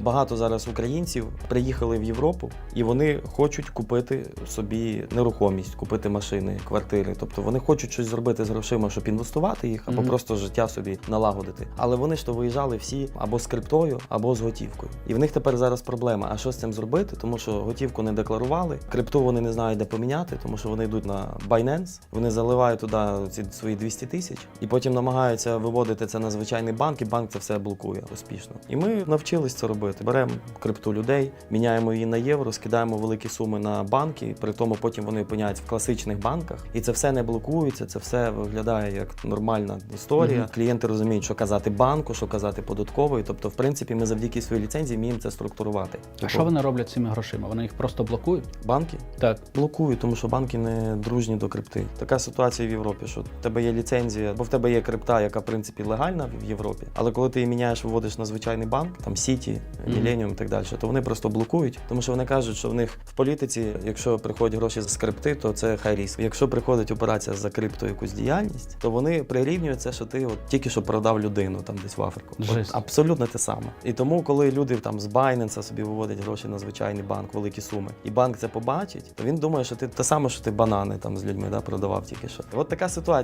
Багато зараз українців приїхали в Європу і вони хочуть купити собі нерухомість, купити машини, квартири. Тобто вони хочуть щось зробити з грошима, щоб інвестувати їх, або Мгм. просто життя собі налагодити. Але вони ж то виїжджали всі або з криптою, або з готівкою. І в них тепер зараз проблема. А що з цим зробити? Тому що готівку не декларували, крипту вони не знають, де поміняти, тому що вони йдуть на Binance, вони заливають туди ці свої 200 тисяч і потім намагаються виводити це на звичайний банк, і банк це все блокує успішно. І ми навчились це робити. Беремо крипту людей, міняємо її на євро, скидаємо великі суми на банки. При тому потім вони опиняються в класичних банках, і це все не блокується. Це все виглядає як нормальна історія. Мгм. Клієнти розуміють, що казати банку, що казати податкової. Тобто, в принципі, ми завдяки своїй ліцензії вміємо це структурувати. А Типу, що вони роблять з цими грошима? Вони їх просто блокують? банки? Так. Блокують, тому що банки не дружні до крипти. Така ситуація в Європі, що в тебе є ліцензія, бо в тебе є крипта, яка в принципі легальна в Європі. Але коли ти її міняєш, виводиш на звичайний банк, там Сіті. Міленіум і так далі, то вони просто блокують, тому що вони кажуть, що в них в політиці, якщо приходять гроші з крипти, то це хай ріск. Якщо приходить операція за крипто якусь діяльність, то вони прирівнюють це, що ти от тільки що продав людину там десь в Африку. От абсолютно те саме. І тому, коли люди там з Binance собі виводять гроші на звичайний банк, великі суми, і банк це побачить, то він думає, що ти те саме, що ти банани там з людьми да, продавав тільки що. От така ситуація.